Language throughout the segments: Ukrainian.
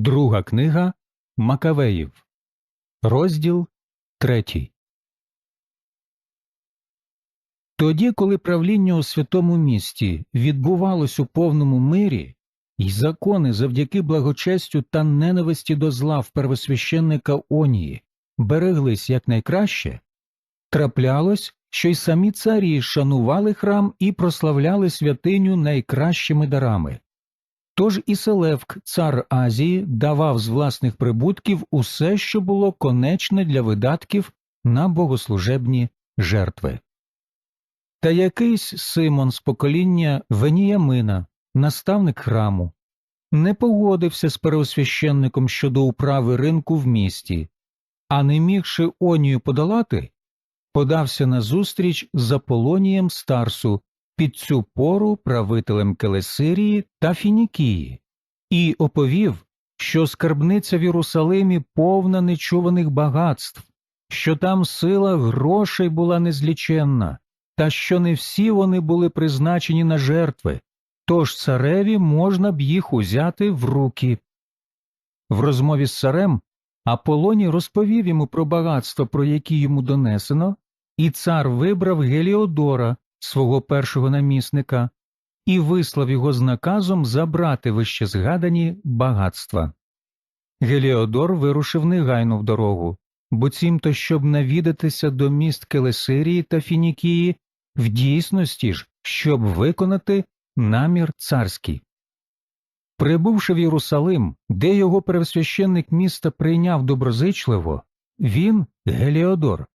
Друга книга Макавеїв, розділ третій. Тоді, коли правління у святому місті відбувалось у повному мирі, і закони завдяки благочестю та ненависті до зла в первосвященника Онії береглись якнайкраще, траплялось, що й самі царі шанували храм і прославляли святиню найкращими дарами. Тож і Селевк, цар Азії, давав з власних прибутків усе, що було конечне для видатків на богослужебні жертви. Та якийсь Симон з покоління Веніямина, наставник храму, не погодився з переосвященником щодо управи ринку в місті, а не мігши онію подолати, подався на зустріч з Аполонієм Старсу, під цю пору правителем Келесирії та Фінікії, і оповів, що скарбниця в Єрусалимі повна нечуваних багатств, що там сила грошей була незліченна, та що не всі вони були призначені на жертви, тож цареві можна б їх узяти в руки. В розмові з царем Аполоній розповів йому про багатство, про які йому донесено, і цар вибрав Геліодора, свого першого намісника, і вислав його з наказом забрати вище згадані багатства. Геліодор вирушив негайно в дорогу, бо цімто, щоб навідатися до міст Келесирії та Фінікії, в дійсності ж, щоб виконати намір царський. Прибувши в Єрусалим, де його пересвященник міста прийняв доброзичливо, він, Геліодор,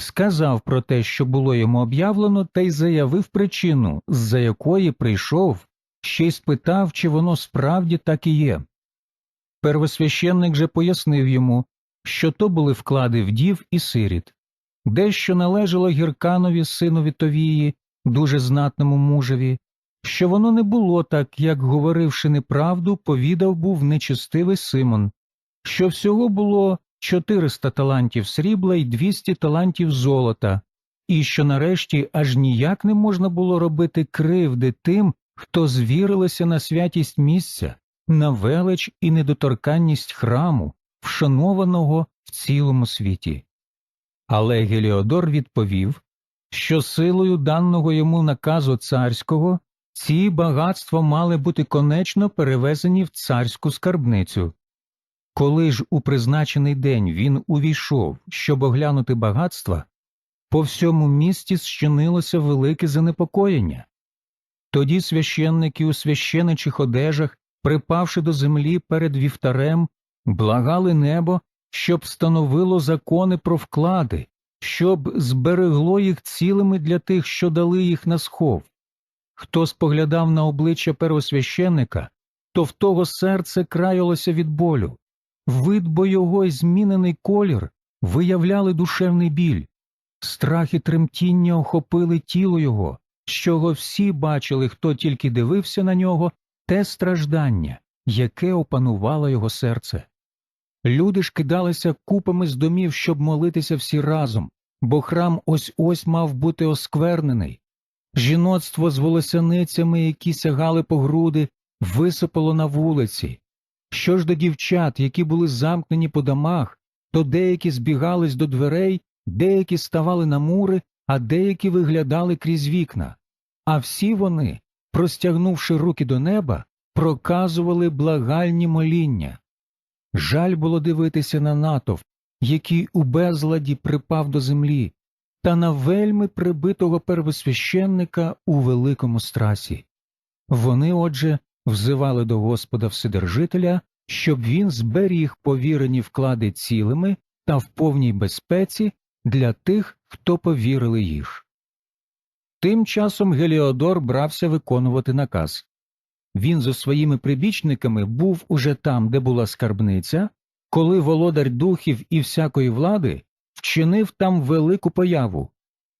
сказав про те, що було йому об'явлено, та й заявив причину, з-за якої прийшов, ще й спитав, чи воно справді так і є. Первосвященник же пояснив йому, що то були вклади вдів і сиріт, дещо належало Гірканові синові Товії, дуже знатному мужеві, що воно не було так, як, говоривши неправду, повідав був нечестивий Симон, що всього було 400 талантів срібла і 200 талантів золота, і що нарешті аж ніяк не можна було робити кривди тим, хто звірилося на святість місця, на велич і недоторканність храму, вшанованого в цілому світі. Але Геліодор відповів, що силою даного йому наказу царського ці багатства мали бути конечно перевезені в царську скарбницю. Коли ж у призначений день він увійшов, щоб оглянути багатства, по всьому місті зчинилося велике занепокоєння. Тоді священники у священичих одежах, припавши до землі перед вівтарем, благали небо, щоб встановило закони про вклади, щоб зберегло їх цілими для тих, що дали їх на схов. Хто споглядав на обличчя первосвященника, то в того серце краялося від болю. Вид бо й змінений колір виявляли душевний біль, страх і тремтіння охопили тіло його, з чого всі бачили, хто тільки дивився на нього, те страждання, яке опанувало його серце. Люди ж кидалися купами з домів, щоб молитися всі разом, бо храм ось ось мав бути осквернений. Жіноцтво з волосяницями, які сягали по груди, висипало на вулиці. Що ж до дівчат, які були замкнені по домах, то деякі збігались до дверей, деякі ставали на мури, а деякі виглядали крізь вікна, а всі вони, простягнувши руки до неба, проказували благальні моління. Жаль було дивитися на натовп, який у безладі припав до землі, та на вельми прибитого первосвященника у великому страсі. Вони, отже, взивали до Господа Вседержителя, щоб він зберіг повірені вклади цілими та в повній безпеці для тих, хто повірили їх. Тим часом Геліодор брався виконувати наказ. Він зі своїми прибічниками був уже там, де була скарбниця, коли володар духів і всякої влади вчинив там велику появу,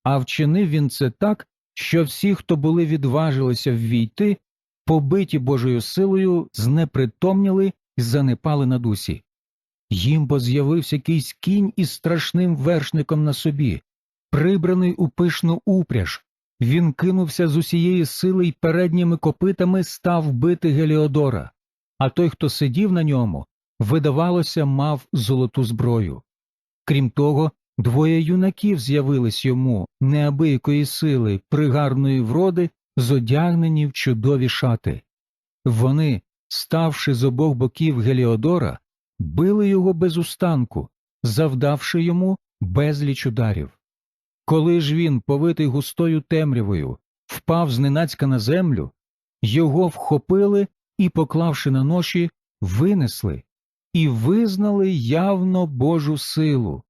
а вчинив він це так, що всі, хто були відважилися ввійти, побиті Божою силою, знепритомніли і занепали на дусі. Їм бо з'явився якийсь кінь із страшним вершником на собі, прибраний у пишну упряж. Він кинувся з усієї сили й передніми копитами став бити Геліодора, а той, хто сидів на ньому, видавалося, мав золоту зброю. Крім того, двоє юнаків з'явились йому неабиякої сили, пригарної вроди, зодягнені в чудові шати. Вони, ставши з обох боків Геліодора, били його без устанку, завдавши йому безліч ударів. Коли ж він, повитий густою темрявою, впав зненацька на землю, його вхопили і, поклавши на ноші, винесли і визнали явно Божу силу.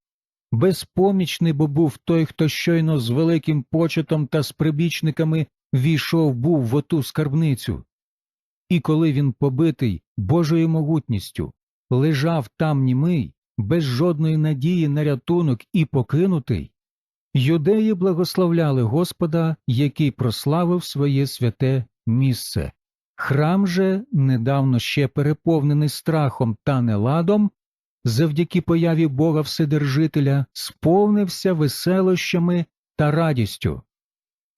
Безпомічний бо був той, хто щойно з великим почетом та з прибічниками війшов був в оту скарбницю. І коли він, побитий Божою могутністю, лежав там німий, без жодної надії на рятунок і покинутий, юдеї благословляли Господа, який прославив своє святе місце. Храм же, недавно ще переповнений страхом та неладом, завдяки появі Бога Вседержителя, сповнився веселощами та радістю.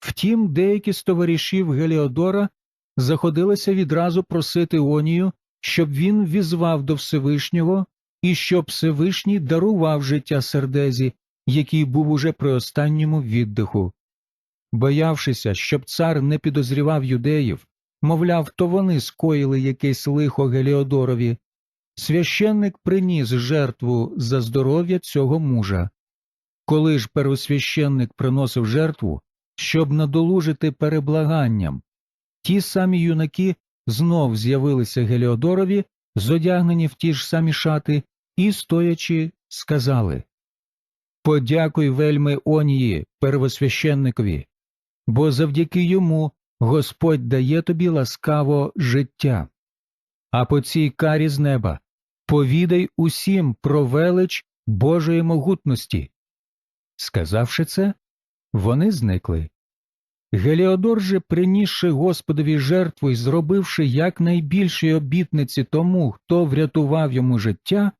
Втім, деякі з товаришів Геліодора заходилися відразу просити Онію, щоб він візвав до Всевишнього і щоб Всевишній дарував життя сердезі, який був уже при останньому віддиху. Боявшися, щоб цар не підозрівав юдеїв, мовляв, то вони скоїли якесь лихо Геліодорові, священник приніс жертву за здоров'я цього мужа. Коли ж первосвященник приносив жертву, щоб надолужити переблаганням, ті самі юнаки знов з'явилися Геліодорові, зодягнені в ті ж самі шати, і, стоячи, сказали Подякуй вельми Онії, первосвященникові, бо завдяки йому Господь дає тобі ласкаво життя. А по цій карі з неба повідай усім про велич Божої могутності. Сказавши це, вони зникли. Геліодор же, принісши Господові жертву і зробивши якнайбільші обітниці тому, хто врятував йому життя,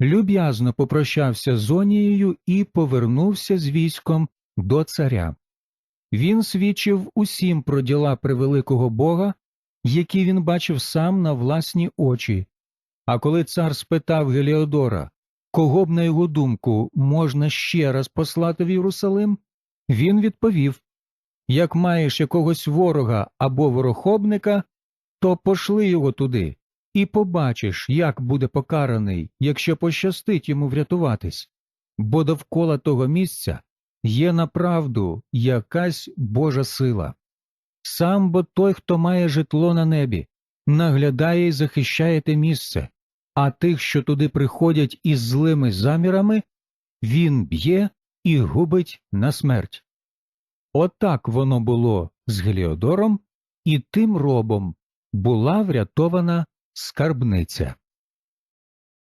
люб'язно попрощався з Онією і повернувся з військом до царя. Він свідчив усім про діла превеликого Бога, які він бачив сам на власні очі. А коли цар спитав Геліодора, кого б, на його думку, можна ще раз послати в Єрусалим, він відповів Як маєш якогось ворога або ворохобника, то пошли його туди, і побачиш, як буде покараний, якщо пощастить йому врятуватись, бо довкола того місця є направду якась Божа сила. Сам бо той, хто має житло на небі, наглядає і захищає те місце, а тих, що туди приходять із злими замірами, він б'є і губить на смерть. Отак воно було з Геліодором, і тим робом була врятована скарбниця.